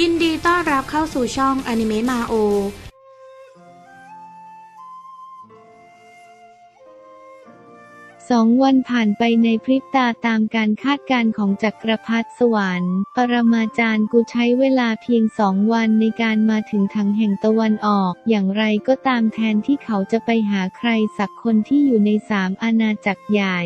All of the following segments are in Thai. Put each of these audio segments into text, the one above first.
ยินดีต้อนรับเข้าสู่ช่องอนิเมะมาโอสองวันผ่านไปในพริบตาตามการคาดการณ์ของจักรพรรดิสวรรค์ ปรมาจารย์กูใช้เวลาเพียงสองวันในการมาถึงถังแห่งตะวันออก อย่างไรก็ตามแทนที่เขาจะไปหาใครสักคนที่อยู่ในสามอาณาจักรใหญ่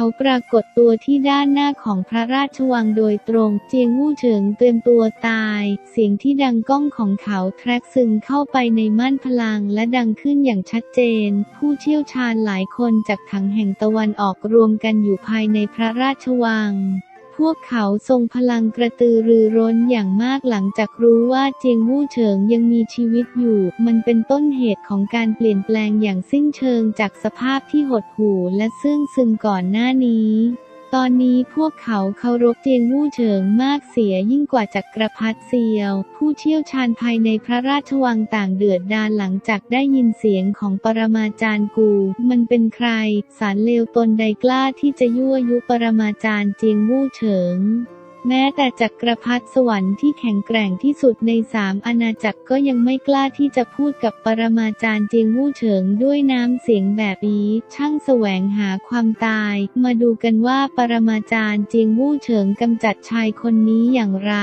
เขาปรากฏตัวที่ด้านหน้าของพระราชวังโดยตรง เจียงวู่เฉิงเตรียมตัวตาย เสียงที่ดังก้องของเขาแทรกซึมเข้าไปในม่านพลังและดังขึ้นอย่างชัดเจน ผู้เชี่ยวชาญหลายคนจากถังแห่งตะวันออกรวมกันอยู่ภายในพระราชวัง พวกเขาทรงพลังกระตือรือร้นอย่างมากหลังจากรู้ว่าเจียงวู่เฉิงยังมีชีวิตอยู่ มันเป็นต้นเหตุของการเปลี่ยนแปลงอย่างสิ้นเชิงจากสภาพที่หดหู่และซึ่งซึมก่อนหน้านี้ ตอนนี้พวกเขาเคารพเจียงวู่เฉิงมากเสียยิ่งกว่าจักรพรรดิเซียว ผู้เชี่ยวชาญภายในพระราชวังต่างเดือดดาลหลังจากได้ยินเสียงของปรมาจารย์กู มันเป็นใคร สารเลวตนใดกล้าที่จะยั่วยุปรมาจารย์เจียงวู่เฉิง แม้แต่จักรพรรดิสวรรค์ที่แข็งแกร่งที่สุดในสามอาณาจักรก็ยังไม่กล้าที่จะพูดกับปรมาจารย์เจียงวู่เฉิงด้วยน้ำเสียงแบบนี้ช่างแสวงหาความตาย มาดูกันว่าปรมาจารย์เจียงวู่เฉิงกำจัดชายคนนี้อย่างไร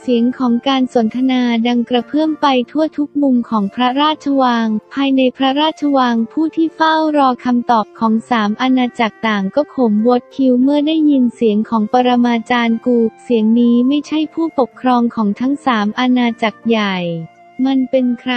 เสียงของการสนทนาดังกระเพื่อมไปทั่วทุกมุมของพระราชวัง ภายในพระราชวังผู้ที่เฝ้ารอคำตอบของสามอาณาจักรต่างก็ขมวดคิ้วเมื่อได้ยินเสียงของปรมาจารย์กู เสียงนี้ไม่ใช่ผู้ปกครองของทั้งสามอาณาจักรใหญ่ มันเป็นใคร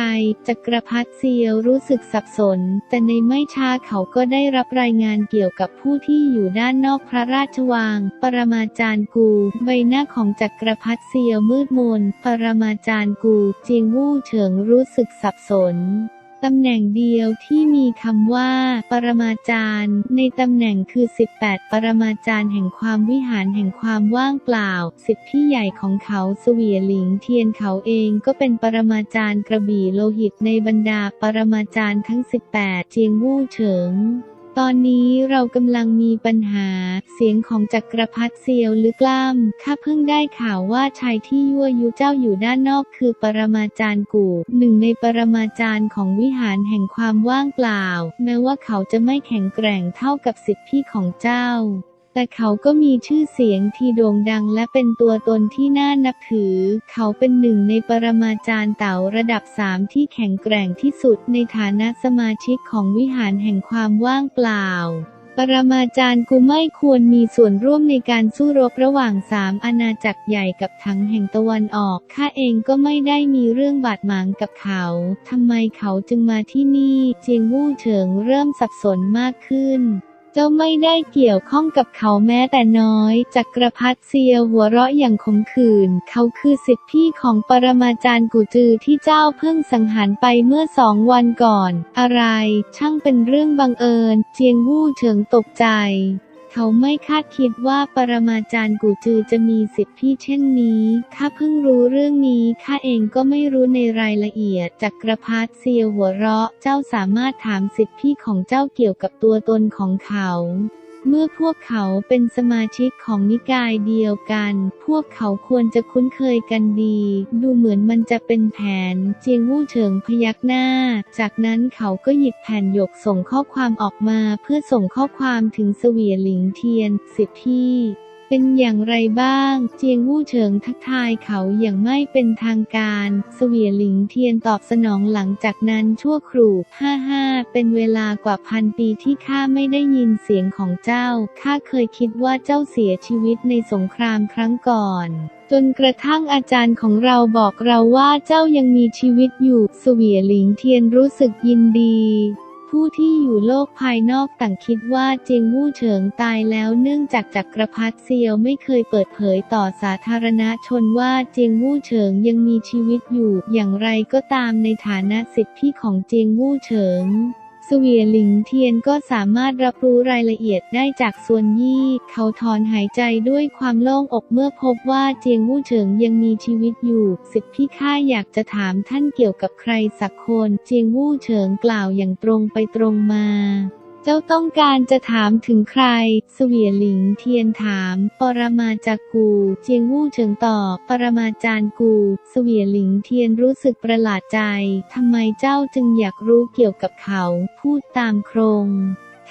จักรพรรดิเซียวรู้สึกสับสน แต่ในไม่ช้าเขาก็ได้รับรายงานเกี่ยวกับผู้ที่อยู่ด้านนอกพระราชวัง ปรมาจารย์กู ใบหน้าของจักรพรรดิเซียวมืดมน ปรมาจารย์กู เจียงวู่เฉิงรู้สึกสับสน ตำแหน่งเดียวที่มีคำว่า ปรมาจารย์ ในตำแหน่งคือ 18 ปรมาจารย์แห่งความวิหารแห่งความว่างเปล่า สิทธิพี่ใหญ่ของเขาเสวียหลิงเทียนเขาเองก็เป็นปรมาจารย์กระบี่โลหิตในบรรดาปรมาจารย์ทั้ง 18 เจียงวู่เฉิง ตอนนี้เรากำลังมีปัญหา เสียงของจักรพรรดิเซียวลึกล้ำข้าเพิ่งได้ข่าวว่าชายที่ยั่วยุเจ้าอยู่ด้านนอกคือปรมาจารย์กูหนึ่งในปรมาจารย์ของวิหารแห่งความว่างเปล่า แม้ว่าเขาจะไม่แข็งแกร่งเท่ากับสิทธิพี่ของเจ้า แต่เขาก็มีชื่อเสียงที่โด่งดังและเป็นตัวตนที่น่านับถือ เขาเป็นหนึ่งในปรมาจารย์เต๋าระดับสามที่แข็งแกร่งที่สุดในฐานะสมาชิกของวิหารแห่งความว่างเปล่า ปรมาจารย์กูไม่ควรมีส่วนร่วมในการสู้รบระหว่างสามอาณาจักรใหญ่กับทั้งแห่งตะวันออก ข้าเองก็ไม่ได้มีเรื่องบาดหมางกับเขา ทำไมเขาจึงมาที่นี่ เจียงวู่เฉิงเริ่มสับสนมากขึ้น จ้าไม่ได้เกี่ยวข้องกับเขาแม้แต่น้อย จักรพรรดิเซียวหัวเราะอย่างขมขื่น เขาคือสิทธิพี่ของปรมาจารย์กูจือที่เจ้าเพิ่งสังหารไปเมื่อสองวันก่อน อะไร ช่างเป็นเรื่องบังเอิญ เจียงวู่เฉิงตกใจ เขาไม่คาดคิดว่าปรมาจารย์กูจือจะมีสิทธิพี่เช่นนี้ ข้าเพิ่งรู้เรื่องนี้ ข้าเองก็ไม่รู้ในรายละเอียด จักรพรรดิเซียวหัวเราะ เจ้าสามารถถามสิทธิพี่ของเจ้าเกี่ยวกับตัวตนของเขา เมื่อพวกเขาเป็นสมาชิกของนิกายเดียวกัน พวกเขาควรจะคุ้นเคยกันดี ดูเหมือนมันจะเป็นแผน เจียงวู่เฉิงพยักหน้า จากนั้นเขาก็หยิบแผ่นหยกส่งข้อความออกมาเพื่อส่งข้อความถึงเสวียหลิงเทียนสิทธิพี่ เป็นอย่างไรบ้าง เจียงวู่เฉิงทักทายเขาอย่างไม่เป็นทางการ เสวียหลิงเทียนตอบสนองหลังจากนั้นชั่วครู่ห้าห้าเป็นเวลากว่าพันปีที่ข้าไม่ได้ยินเสียงของเจ้า ข้าเคยคิดว่าเจ้าเสียชีวิตในสงครามครั้งก่อนจนกระทั่งอาจารย์ของเราบอกเราว่าเจ้ายังมีชีวิตอยู่ เสวียหลิงเทียนรู้สึกยินดี ผู้ที่อยู่โลกภายนอกต่างคิดว่าเจียงวู่เฉิงตายแล้วเนื่องจากจักรพรรดิเซียวไม่เคยเปิดเผยต่อสาธารณชนว่าเจียงวู่เฉิงยังมีชีวิตอยู่ อย่างไรก็ตามในฐานะสิทธิพี่ของเจียงวู่เฉิง เสวียหลิงเทียนก็สามารถรับรู้รายละเอียดได้จากส่วนยี่ เขาถอนหายใจด้วยความโล่งอกเมื่อพบว่าเจียงวู่เฉิงยังมีชีวิตอยู่ สิทธิพี่ข้าอยากจะถามท่านเกี่ยวกับใครสักคน เจียงวู่เฉิงกล่าวอย่างตรงไปตรงมา เจ้าต้องการจะถามถึงใคร เสวียหลิงเทียนถาม ปรมาจากกู เจียงวู่เฉิงตอบ ปรมาจารย์กู เสวียหลิงเทียนรู้สึกประหลาดใจ ทำไมเจ้าจึงอยากรู้เกี่ยวกับเขา พูดตามโครง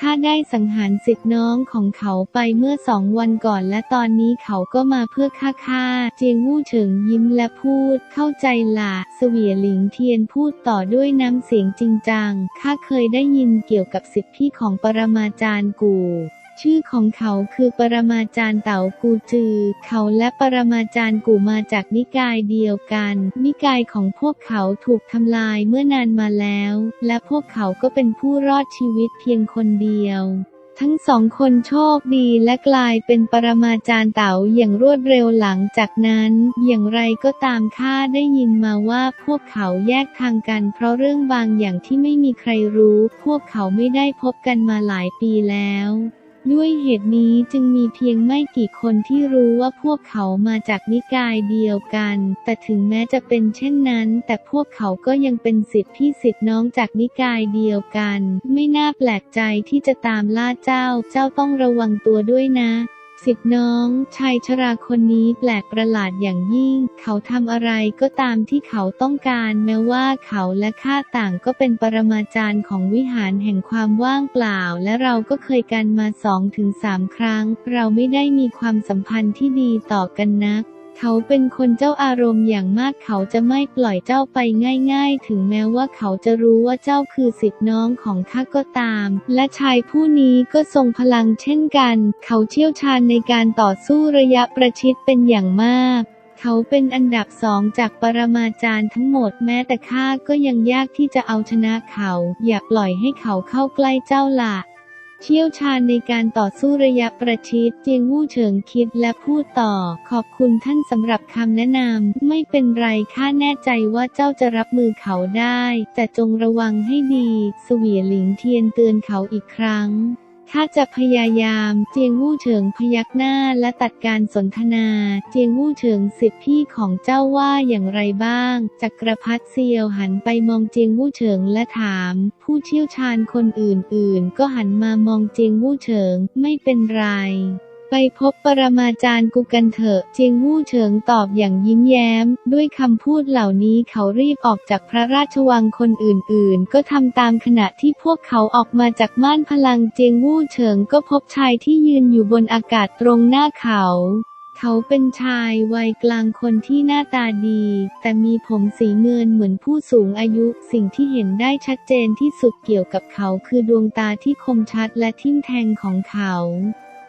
ข้าได้สังหารสิทธิ์น้องของเขาไปเมื่อสองวันก่อนและตอนนี้เขาก็มาเพื่อฆ่าข้าเจียงวู่เฉิงยิ้มและพูด เข้าใจละเสวียหลิงเทียนพูดต่อด้วยน้ำเสียงจริงจังข้าเคยได้ยินเกี่ยวกับสิทธิพี่ของปรมาจารย์กู ชื่อของเขาคือปรมาจารย์เต๋ากูจือ เขาและปรมาจารย์กูมาจากนิกายเดียวกัน นิกายของพวกเขาถูกทำลายเมื่อนานมาแล้ว และพวกเขาก็เป็นผู้รอดชีวิตเพียงคนเดียวทั้งสองคนโชคดีและกลายเป็นปรมาจารย์เต๋าอย่างรวดเร็วหลังจากนั้น อย่างไรก็ตามข้าได้ยินมาว่าพวกเขาแยกทางกันเพราะเรื่องบางอย่างที่ไม่มีใครรู้ พวกเขาไม่ได้พบกันมาหลายปีแล้ว ด้วยเหตุนี้จึงมีเพียงไม่กี่คนที่รู้ว่าพวกเขามาจากนิกายเดียวกัน แต่ถึงแม้จะเป็นเช่นนั้น แต่พวกเขาก็ยังเป็นสิทธิพี่สิทธิน้องจากนิกายเดียวกัน ไม่น่าแปลกใจที่จะตามล่าเจ้า เจ้าต้องระวังตัวด้วยนะ สิทธิน้องชายชราคนนี้แปลกประหลาดอย่างยิ่ง เขาทำอะไรก็ตามที่เขาต้องการแม้ว่าเขาและข้าต่างก็เป็นปรมาจารย์ของวิหารแห่งความว่างเปล่า และเราก็เคยกันมาสองถึงสามครั้ง เราไม่ได้มีความสัมพันธ์ที่ดีต่อกันนัก เขาเป็นคนเจ้าอารมณ์อย่างมากเขาจะไม่ปล่อยเจ้าไปง่าย ๆ ถึงแม้ว่าเขาจะรู้ว่าเจ้าคือสิทธิน้องของข้าก็ตาม และชายผู้นี้ก็ทรงพลังเช่นกัน เขาเชี่ยวชาญในการต่อสู้ระยะประชิดเป็นอย่างมากเขาเป็นอันดับสองจากปรมาจารย์ทั้งหมดแม้แต่ข้าก็ยังยากที่จะเอาชนะเขา อย่าปล่อยให้เขาเข้าใกล้เจ้าละ เชี่ยวชาญในการต่อสู้ระยะประชิด เจียงวู่เฉิงคิดและพูดต่อ ขอบคุณท่านสำหรับคำแนะนำ ไม่เป็นไรข้าแน่ใจว่าเจ้าจะรับมือเขาได้ แต่จงระวังให้ดี เสวียหลิงเทียนเตือนเขาอีกครั้ง ข้าจะพยายามเจียงวู่เฉิงพยักหน้าและตัดการสนทนา เจียงวู่เฉิงสิทธิพี่ของเจ้าว่าอย่างไรบ้าง จักรพรรดิเซียวหันไปมองเจียงวู่เฉิงและถาม ผู้เชี่ยวชาญคนอื่นๆ ก็หันมามองเจียงวู่เฉิงไม่เป็นไร ไปพบปรมาจารย์กูกันเถอะเจียงวู่เฉิงตอบอย่างยิ้มแย้ม ด้วยคำพูดเหล่านี้เขารีบออกจากพระราชวังคนอื่นๆ ก็ทำตามขณะที่พวกเขาออกมาจากม่านพลังเจียงวู่เฉิงก็พบชายที่ยืนอยู่บนอากาศตรงหน้าเขาเขาเป็นชายวัยกลางคนที่หน้าตาดี แต่มีผมสีเงินเหมือนผู้สูงอายุ สิ่งที่เห็นได้ชัดเจนที่สุดเกี่ยวกับเขาคือดวงตาที่คมชัดและทิ่มแทงของเขา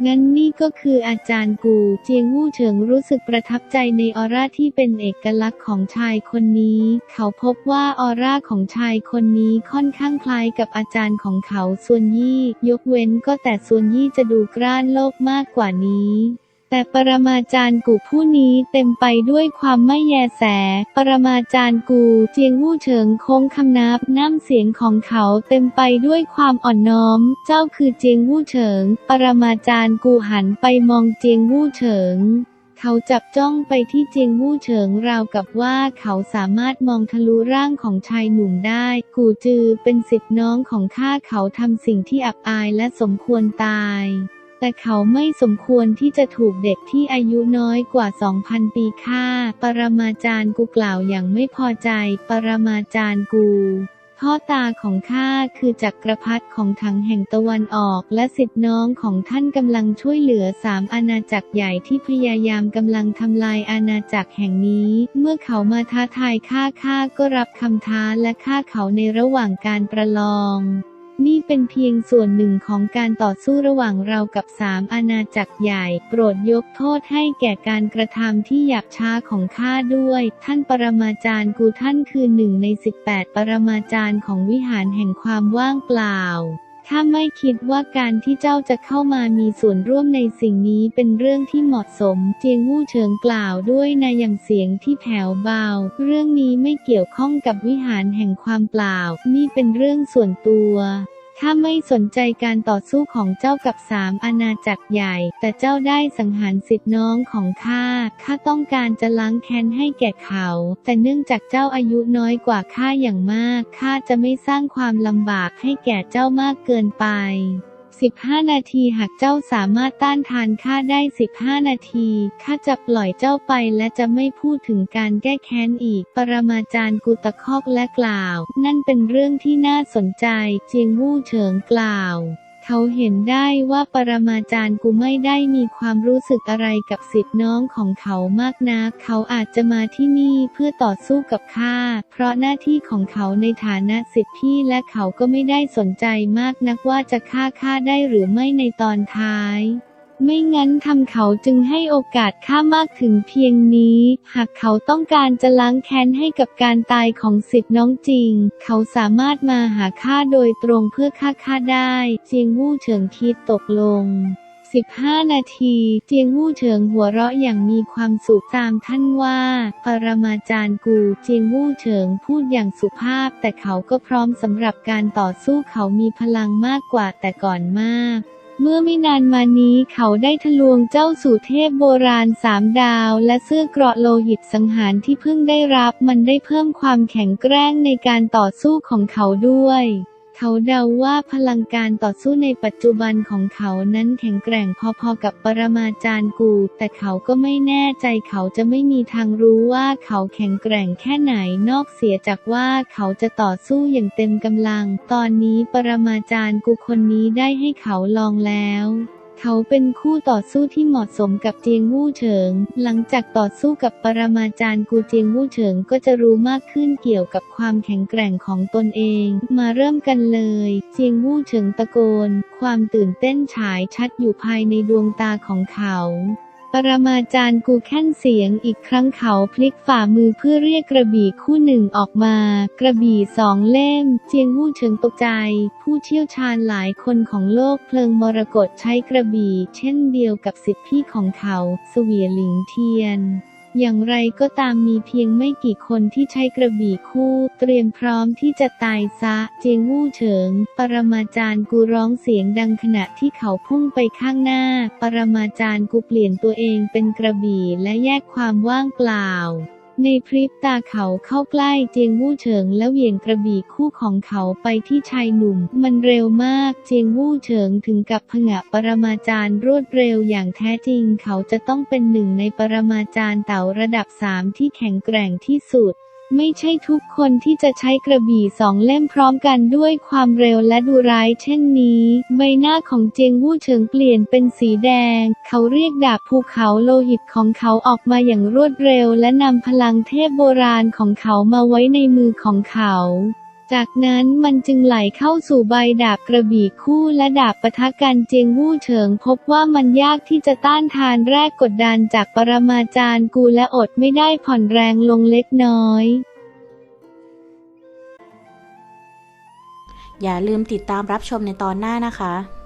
งั้นนี่ก็คืออาจารย์กู เจียงวู่เฉิงรู้สึกประทับใจในออร่าที่เป็นเอกลักษณ์ของชายคนนี้ เขาพบว่าออร่าของชายคนนี้ค่อนข้างคล้ายกับอาจารย์ของเขาส่วนยี่ ยกเว้นก็แต่ส่วนยี่จะดูกร้านโลกมากกว่านี้ แต่ปรมาจารย์กูผู้นี้เต็มไปด้วยความไม่แยแส ปรมาจารย์กูเจียงวู่เฉิงโค้งคำนับน้ำเสียงของเขาเต็มไปด้วยความอ่อนน้อม เจ้าคือเจียงวู่เฉิง ปรมาจารย์กูหันไปมองเจียงวู่เฉิง เขาจับจ้องไปที่เจียงวู่เฉิงราวกับว่าเขาสามารถมองทะลุร่างของชายหนุ่มได้ กูจือเป็นสิทธิน้องของข้าเขาทำสิ่งที่อับอายและสมควรตาย แต่เขาไม่สมควรที่จะถูกเด็กที่อายุน้อยกว่า 2,000 ปีฆ่า ปรมาจารย์กูกล่าวอย่างไม่พอใจ ปรมาจารย์กูพ่อตาของข้าคือจักรพรรดิของถังแห่งตะวันออกและสิทธิน้องของท่านกำลังช่วยเหลือสามอาณาจักรใหญ่ที่พยายามกำลังทำลายอาณาจักรแห่งนี้ เมื่อเขามาท้าทายข้าข้าก็รับคำท้าและฆ่าเขาในระหว่างการประลอง นี่เป็นเพียงส่วนหนึ่งของการต่อสู้ระหว่างเรากับสามอาณาจักรใหญ่ โปรดยกโทษให้แก่การกระทำที่หยาบช้าของข้าด้วย ท่านปรมาจารย์กูท่านคือหนึ่งใน 18 ปรมาจารย์ของวิหารแห่งความว่างเปล่า ถ้าไม่คิดว่าการที่เจ้าจะเข้ามามีส่วนร่วมในสิ่งนี้เป็นเรื่องที่เหมาะสม เจียงวู่เฉิงกล่าวด้วยในอย่างเสียงที่แผ่วเบา เรื่องนี้ไม่เกี่ยวข้องกับวิหารแห่งความเปล่า นี่เป็นเรื่องส่วนตัว ถ้าไม่สนใจการต่อสู้ของเจ้ากับสามอาณาจักรใหญ่ แต่เจ้าได้สังหารสิทธิน้องของข้า ข้าต้องการจะล้างแค้นให้แก่เขา แต่เนื่องจากเจ้าอายุน้อยกว่าข้าอย่างมาก ข้าจะไม่สร้างความลำบากให้แก่เจ้ามากเกินไป 15 นาทีหากเจ้าสามารถต้านทานข้าได้ 15 นาทีข้าจะปล่อยเจ้าไปและจะไม่พูดถึงการแก้แค้นอีก ปรมาจารย์กุตะคอกและกล่าว นั่นเป็นเรื่องที่น่าสนใจ เจียงวู่เฉิงกล่าว เขาเห็นได้ว่าปรมาจารย์กูไม่ได้มีความรู้สึกอะไรกับสิทธิ์น้องของเขามากนัก เขาอาจจะมาที่นี่เพื่อต่อสู้กับข้า เพราะหน้าที่ของเขาในฐานะสิทธิพี่และเขาก็ไม่ได้สนใจมากนักว่าจะฆ่าข้าได้หรือไม่ในตอนท้าย ไม่งั้นทำเขาจึงให้โอกาสข้ามากถึงเพียงนี้ หากเขาต้องการจะล้างแค้นให้กับการตายของสิทธิ์น้องจริง เขาสามารถมาหาข้าโดยตรงเพื่อฆ่าข้าได้ เจียงวู่เฉิงคิดตกลง15 นาที เจียงวู่เฉิงหัวเราะอย่างมีความสุขตามท่านว่า ปรมาจารย์กู เจียงวู่เฉิงพูดอย่างสุภาพ แต่เขาก็พร้อมสำหรับการต่อสู้เขามีพลังมากกว่าแต่ก่อนมาก เมื่อไม่นานมานี้เขาได้ทะลวงเจ้าสู่เทพโบราณสามดาว และเสื้อเกราะโลหิตสังหารที่เพิ่งได้รับมันได้เพิ่มความแข็งแกร่งในการต่อสู้ของเขาด้วย เขาเดาว่าพลังการต่อสู้ในปัจจุบันของเขานั้นแข็งแกร่งพอๆกับปรมาจารย์กู แต่เขาก็ไม่แน่ใจเขาจะไม่มีทางรู้ว่าเขาแข็งแกร่งแค่ไหนนอกเสียจากว่าเขาจะต่อสู้อย่างเต็มกำลัง ตอนนี้ปรมาจารย์กูคนนี้ได้ให้เขาลองแล้ว เขาเป็นคู่ต่อสู้ที่เหมาะสมกับเจียงวู่เฉิง หลังจากต่อสู้กับปรมาจารย์กูเจียงวู่เฉิงก็จะรู้มากขึ้นเกี่ยวกับความแข็งแกร่งของตนเอง มาเริ่มกันเลย เจียงวู่เฉิงตะโกน ความตื่นเต้นฉายชัดอยู่ภายในดวงตาของเขา ปรมาจารย์กูแค่นเสียงอีกครั้งเขาพลิกฝ่ามือเพื่อเรียกกระบี่คู่หนึ่งออกมา กระบี่สองเล่ม เจียงวู่เฉิงตกใจ ผู้เชี่ยวชาญหลายคนของโลกเพลิงมรกตใช้กระบี่เช่นเดียวกับสิทธิพี่ของเขา เสวียหลิงเทียน อย่างไรก็ตามมีเพียงไม่กี่คนที่ใช้กระบี่คู่ เตรียมพร้อมที่จะตายซะ เจียงวู่เฉิง ปรมาจารย์กูร้องเสียงดังขณะที่เขาพุ่งไปข้างหน้า ปรมาจารย์กูเปลี่ยนตัวเองเป็นกระบี่และแยกความว่างเปล่า ในพริบตาเขาเข้าใกล้เจียงวู่เฉิงและเหวี่ยงกระบี่คู่ของเขาไปที่ชายหนุ่ม มันเร็วมากเจียงวู่เฉิงถึงกับผงะปรมาจารย์รวดเร็วอย่างแท้จริง เขาจะต้องเป็นหนึ่งในปรมาจารย์เต่าระดับสามที่แข็งแกร่งที่สุด ไม่ใช่ทุกคนที่จะใช้กระบี่สองเล่มพร้อมกันด้วยความเร็วและดุร้ายเช่นนี้ ใบหน้าของเจียงวู่เฉิงเปลี่ยนเป็นสีแดง เขาเรียกดาบภูเขาโลหิตของเขาออกมาอย่างรวดเร็ว และนำพลังเทพโบราณของเขามาไว้ในมือของเขา จากนั้นมันจึงไหลเข้าสู่ใบดาบกระบี่คู่และดาบปะทะกันเจียงวู่เฉิง พบว่ามันยากที่จะต้านทานแรกกดดันจากปรมาจารย์กูและอดไม่ได้ผ่อนแรงลงเล็กน้อย อย่าลืมติดตามรับชมในตอนหน้านะคะ